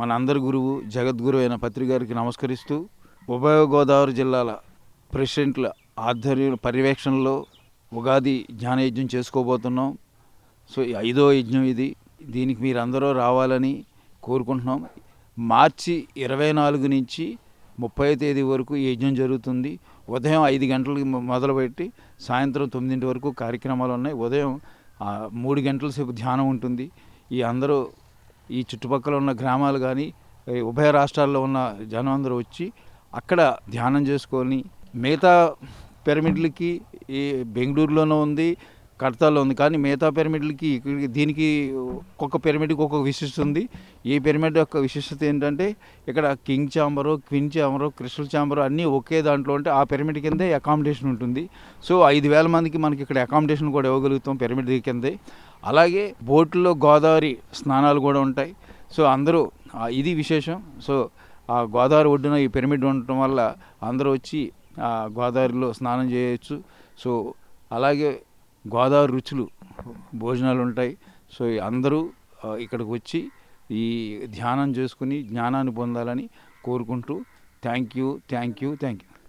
మన అందరి గురువు జగద్గురు అయిన పత్రికారికి నమస్కరిస్తూ ఉభయ గోదావరి జిల్లాల ప్రెసిడెంట్ల ఆధ్వర్యం పర్యవేక్షణలో ఉగాది జ్ఞానయజ్ఞం చేసుకోబోతున్నాం. సో ఐదో యజ్ఞం ఇది. దీనికి మీరందరూ రావాలని కోరుకుంటున్నాం. మార్చి ఇరవై నాలుగు నుంచి ముప్పై తేదీ వరకు యజ్ఞం జరుగుతుంది. ఉదయం ఐదు గంటలకు మొదలుపెట్టి సాయంత్రం తొమ్మిదింటి వరకు కార్యక్రమాలు ఉన్నాయి. ఉదయం మూడు గంటల సేపు ధ్యానం ఉంటుంది. ఈ అందరూ ఈ చుట్టుపక్కల ఉన్న గ్రామాలు కానీ ఉభయ రాష్ట్రాల్లో ఉన్న జనం అందరూ వచ్చి అక్కడ ధ్యానం చేసుకొని మిగతా పిరమిడ్లకి ఈ బెంగళూరులోనూ ఉంది కడతాలో ఉంది. కానీ మిగతా పిరమిడ్లకి దీనికి ఒక్కొక్క పిరమిడ్కి ఒక్కొక్క విశిష్టత ఉంది. ఈ పిరమిడ్ యొక్క విశిష్టత ఏంటంటే ఇక్కడ king chamber queen chamber crystal chamber అన్నీ ఒకే దాంట్లో ఉంటే ఆ పిరమిడ్ కిందే అకామిడేషన్ ఉంటుంది. సో ఐదు వేల మందికి మనకి ఇక్కడ అకామిడేషన్ కూడా ఇవ్వగలుగుతాం పిరమిడ్ కిందే. అలాగే బోట్లో గోదావరి స్నానాలు కూడా ఉంటాయి. సో అందరూ ఇది విశేషం. సో ఆ గోదావరి ఒడ్డున ఈ పిరమిడ్ ఉండటం వల్ల అందరూ వచ్చి ఆ గోదావరిలో స్నానం చేయొచ్చు. సో అలాగే గోదావరి రుచులు భోజనాలు ఉంటాయి. సో అందరూ ఇక్కడికి వచ్చి ఈ ధ్యానం చేసుకుని జ్ఞానాన్ని పొందాలని కోరుకుంటూ thank you thank you thank you.